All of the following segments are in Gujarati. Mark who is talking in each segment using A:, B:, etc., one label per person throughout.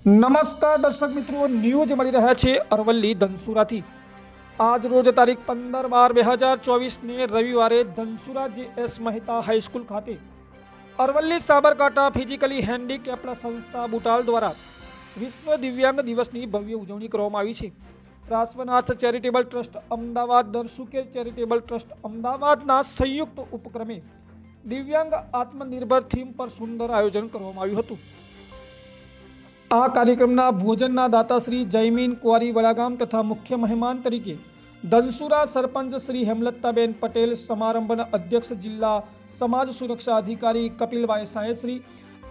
A: નમસ્કાર દર્શક મિત્રો ન્યૂઝ મળી રહ્યા છે અરવલ્લી ધનસુરાથી. આજ રોજ તારીખ પંદર બાર બે હજાર ચોવીસને રવિવારે ધનસુરા જે એસ મહેતા હાઈસ્કૂલ ખાતે અરવલ્લી સાબરકાંઠા ફિઝિકલી હેન્ડીકેપ્ડ સંસ્થા બુટાલ દ્વારા વિશ્વ દિવ્યાંગ દિવસની ભવ્ય ઉજવણી કરવામાં આવી છે. રાષ્ટ્રનાથ ચેરિટેબલ ટ્રસ્ટ અમદાવાદ દરસુકેર ચેરિટેબલ ટ્રસ્ટ અમદાવાદના સંયુક્ત ઉપક્રમે દિવ્યાંગ આત્મનિર્ભર થીમ પર સુંદર આયોજન કરવામાં આવ્યું હતું. આ કાર્યક્રમના ભોજનના દાતા શ્રી જયમીન કુંવારી વડાગામ તથા મુખ્ય મહેમાન તરીકે ધનસુરા સરપંચ શ્રી હેમલતાબેન પટેલ, સમારંભના અધ્યક્ષ જિલ્લા સમાજ સુરક્ષા અધિકારી કપિલભાઈ સાહેબ શ્રી,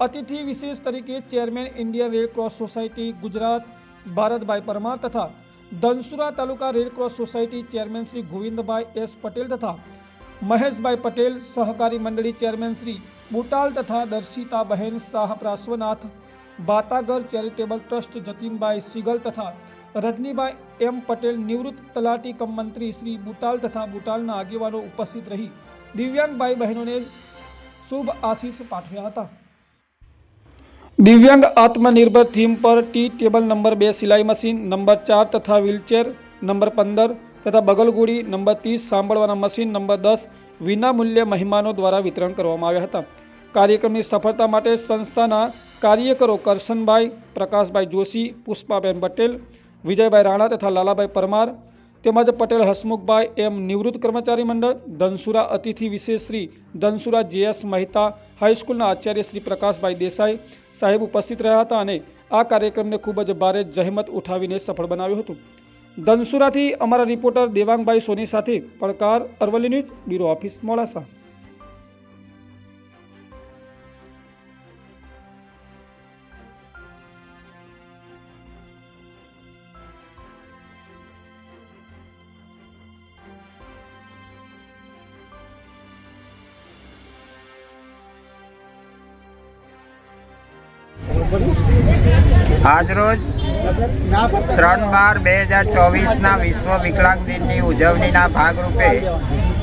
A: અતિથિ વિશેષ તરીકે chairman Indian red cross society Gujarat, Bharatbhai Parmar તથા Dhansura taluka red cross society chairman Shri Govindbhai S Patel તથા મહેશભાઈ પટેલ, સહકારી મંડળી ચેરમેન શ્રી બુટાલ તથા દર્શિતાબહેન શાહ પ્રાશ્વનાથ બાતાગર ચેરિટેબલ ટ્રસ્ટ જતીનભાઈ સિગલ તથા રજનીભાઈ એમ પટેલ નિવૃત્ત તલાટી કમ મંત્રી શ્રી બુટાલ તથા બુટાલના આગેવાનો ઉપસ્થિત રહી દિવ્યાંગ ભાઈ બહેનોને શુભ આશીષ પાઠવ્યા હતા. દિવ્યાંગ આત્મનિર્ભર થીમ પર ટી ટેબલ નંબર બે સિલાઈ મશીન, નંબર ચાર તથા વ્હીલચેર, નંબર પંદર તથા બગલગુડી, નંબર ત્રીસ સાંભળવાના મશીન, નંબર દસ વિનામૂલ્યે મહેમાનો દ્વારા વિતરણ કરવામાં આવ્યા હતા. કાર્યક્રમની સફળતા માટે સંસ્થાના કાર્યકરો કરશનભાઈ, પ્રકાશભાઈ જોશી, પુષ્પાબેન પટેલ, વિજયભાઈ રાણા તથા લાલાભાઈ પરમાર તેમજ પટેલ, હસમુખભાઈ એમ નિવૃત્ત કર્મચારી મંડળ, ધનસુરા અતિથિ વિશેષ શ્રી ધનસુરા જેએસ મહેતા હાઈસ્કૂલના આચાર્ય શ્રી પ્રકાશભાઈ દેસાઈ સાહેબ ઉપસ્થિત રહ્યા હતા અને આ કાર્યક્રમને ખૂબ જ ભારે જહેમત ઉઠાવીને સફળ બનાવ્યું હતું. ધનસુરાથી અમારા રિપોર્ટર દેવાંગભાઈ સોની સાથે, પડકાર Aravalli news, bureau office Modasa.
B: આજરોજ ત્રણ બાર બે હજાર ચોવીસના વિશ્વ વિકલાંગ દિનની ઉજવણીના ભાગરૂપે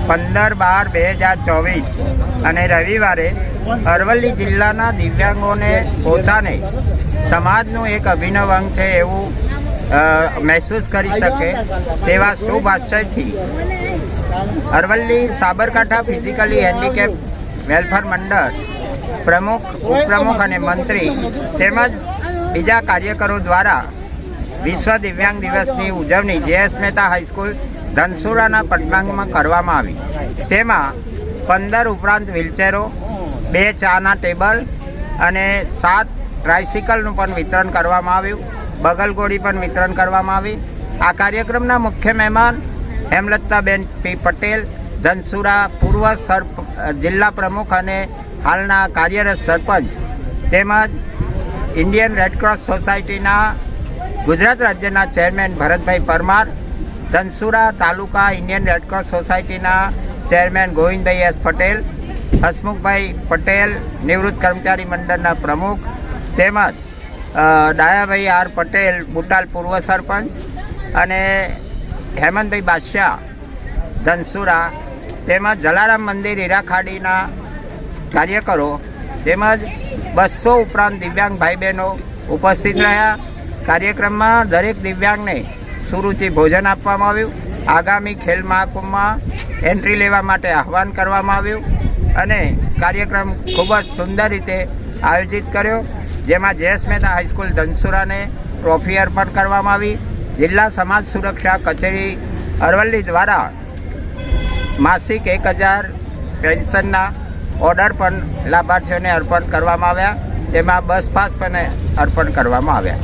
B: પંદર બાર બે હજાર ચોવીસ અને રવિવારે અરવલ્લી જિલ્લાના દિવ્યાંગોને પોતાને સમાજનું એક અભિનવ અંગ છે એવું મહેસૂસ કરી શકે તેવા શુભ આશયથી Aravalli Sabarkantha physically handicap welfare મંડળ પ્રમુખ, ઉપપ્રમુખ અને મંત્રી તેમજ બીજા કાર્યકરો દ્વારા વિશ્વ દિવ્યાંગ દિવસની ઉજવણી J S Mehta high school ધનસુરાના પટનાંગમાં કરવામાં આવી. તેમાં પંદર ઉપરાંત વ્હીલચેરો, બે ચાના ટેબલ અને સાત ટ્રાયસિકલનું પણ વિતરણ કરવામાં આવ્યું. બગલગોળી પણ વિતરણ કરવામાં આવી. આ કાર્યક્રમના મુખ્ય મહેમાન હેમલતાબેન પી પટેલ, ધનસુરા પૂર્વ સરપ જિલ્લા પ્રમુખ અને હાલના કાર્યરત સરપંચ તેમજ ઇન્ડિયન રેડક્રોસ સોસાયટીના ગુજરાત રાજ્યના chairman Bharatbhai Parmar, Dhansura taluka Indian red cross સોસાયટીના ચેરમેન ગોવિંદભાઈ એસ પટેલ, હસમુખભાઈ પટેલ, નિવૃત્ત કર્મચારી મંડળના પ્રમુખ તેમજ ડાયાભાઈ આર પટેલ, બુટાલ પૂર્વ સરપંચ અને હેમંતભાઈ બાદશાહ, ધનસુરા તેમજ જલારામ મંદિર હીરાખાડીના કાર્યકરો તેમજ બસો ઉપરાંત દિવ્યાંગ ભાઈ બહેનો ઉપસ્થિત રહ્યા. કાર્યક્રમમાં દરેક દિવ્યાંગને સુરુચિ ભોજન આપવામાં આવ્યું. આગામી ખેલ મહાકુંભમાં એન્ટ્રી લેવા માટે આહવાન કરવામાં આવ્યું અને કાર્યક્રમ ખૂબ જ સુંદર રીતે આયોજિત કર્યો, જેમાં જયેશ મહેતા હાઈસ્કૂલ ધનસુરાને ટ્રોફી અર્પણ કરવામાં આવી. જિલ્લા સમાજ સુરક્ષા કચેરી અરવલ્લી દ્વારા માસિક એક હજાર પેન્શનના ઓર્ડર પણ લાભાર્થીઓને અર્પણ કરવામાં આવ્યા. તેમાં બસ પાસ પણ અર્પણ કરવામાં આવ્યા.